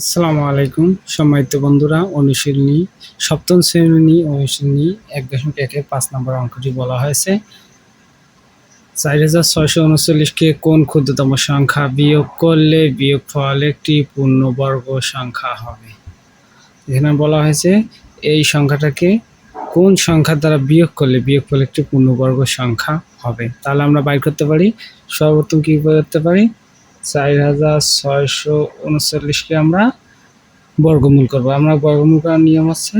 আসসালামু আলাইকুম, সম্মানিত বন্ধুরা, অনুশীলনী, সপ্তম শ্রেণি অনুশীলনী এক দশমিক একের পাঁচ নম্বর অঙ্কটি বলা হয়েছে। চার হাজার ছয়শো উনচল্লিশকে কোন ক্ষুদ্রতম সংখ্যা বিয়োগ করলে বিয়োগ ফল একটি পূর্ণবর্গ সংখ্যা হবে? এখানে বলা হয়েছে, এই সংখ্যাটাকে কোন সংখ্যার দ্বারা বিয়োগ করলে বিয়োগ ফল একটি পূর্ণবর্গ সংখ্যা হবে? তাহলে আমরা বাইর করতে পারি সর্বপ্রথম কী করতে পারি? চার হাজার ছয়শো উনচল্লিশকে আমরা বর্গমূল করব। আমরা বর্গমূল করার নিয়ম হচ্ছে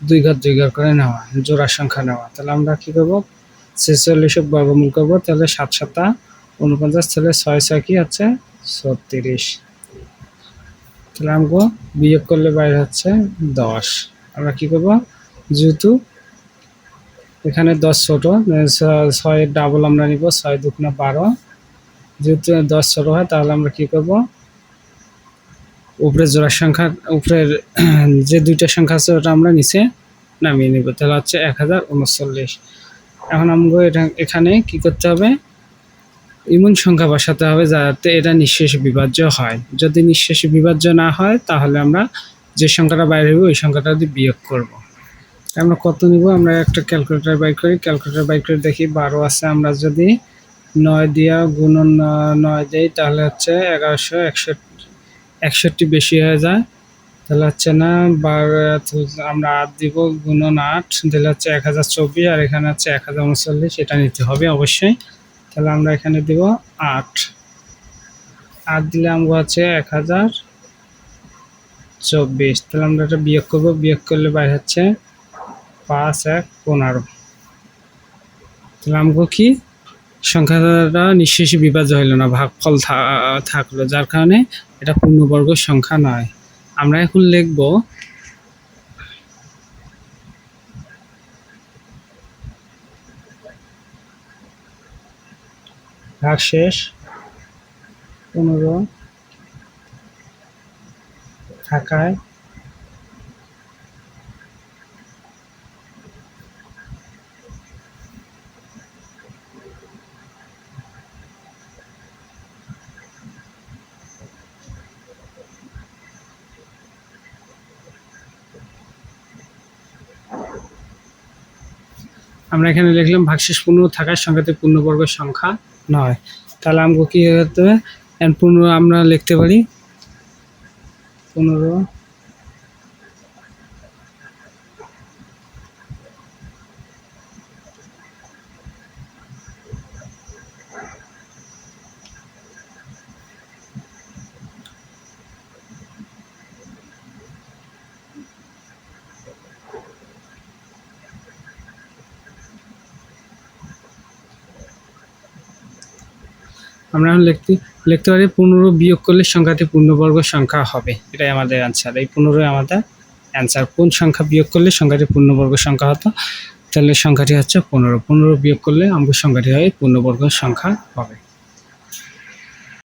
দুই ঘর দুই ঘর করে নেওয়া জোড়া সংখ্যা নেওয়া। তাহলে আমরা কী করব? ছেচল্লিশে বর্গমূল করব, তাহলে সাত সাতা উনপঞ্চাশ, তাহলে ছয় ছয় কি হচ্ছে? ছত্রিশ। তাহলে আমাকে বিয়োগ করলে বাইরে হচ্ছে দশ। আমরা কী করব? যেহেতু এখানে দশ ছোট ছয়ের ডাবল আমরা নিব, ছয় দুগুণে বারো। যেহেতু দশ ছোট হয়, তাহলে আমরা কি করব? উপরের জোড়ার সংখ্যা, উপরের যে দুইটা সংখ্যা আছে, ওটা আমরা নিচে নামিয়ে নিব। তাহলে হচ্ছে এক হাজার উনচল্লিশ। এখন আমাকে এটা, এখানে কি করতে হবে? এমন সংখ্যা বসাতে হবে যাতে এটা নিঃশেষ বিভাজ্য হয়। যদি নিঃশেষ বিভাজ্য না হয়, তাহলে আমরা যে সংখ্যাটা বাইরে হইব, ওই সংখ্যাটা দিয়ে বিয়োগ করব। আমরা কত নিব? আমরা একটা ক্যালকুলেটার বাইর করি। ক্যালকুলেটার বাইর করে দেখি, বারো আছে। আমরা যদি নয় দিয়া গুণন নয় দেই, তাহলে হচ্ছে এগারোশো একষট্টি একষট্টি বেশি হয়ে যায়। তাহলে হচ্ছে না, বারো আমরা আট দিব, গুণন আট দিলে হচ্ছে এক হাজার চব্বিশ, আর এখানে হচ্ছে এক হাজার উনচল্লিশ, এটা নিতে হবে অবশ্যই। তাহলে আমরা এখানে দিব আট। আট দিলে আমরা হচ্ছে এক হাজার চব্বিশ। তাহলে আমরা এটা বিয়োগ করব, বিয়োগ করলে বাইরে হচ্ছে পাঁচ, এক, পনেরো। তাহলে আমাকে কি সংখ্যাটা নিঃশেষে বিভাজ্য হইল না ভাগফল থাকল। যার কারণে এটা পূর্ণবর্গ সংখ্যা নয়। আমরা এখন লিখব ভাগশেষ পনেরো থাকায় আমরা এখানে লিখলাম ভাগশেষ পূর্ণ থাকার সংখ্যাতে পূর্ণবর্গ সংখ্যা নয়। তাহলে আমাকে কী করতে হবে পূর্ণ আমরা লিখতে পারি? পনেরো আমরা এখন লিখতে লিখতে পারি পনেরো বিয়োগ করলে সংখ্যাটি পূর্ণবর্গ সংখ্যা হবে। এটাই আমাদের অ্যান্সার এই পনেরোই আমাদের অ্যান্সার কোন সংখ্যা বিয়োগ করলে সংখ্যাটি পূর্ণবর্গ সংখ্যা হতো? তাহলে সংখ্যাটি হচ্ছে পনেরো। পনেরো বিয়োগ করলে আমাদের সংখ্যাটি হয় পূর্ণবর্গ সংখ্যা হবে।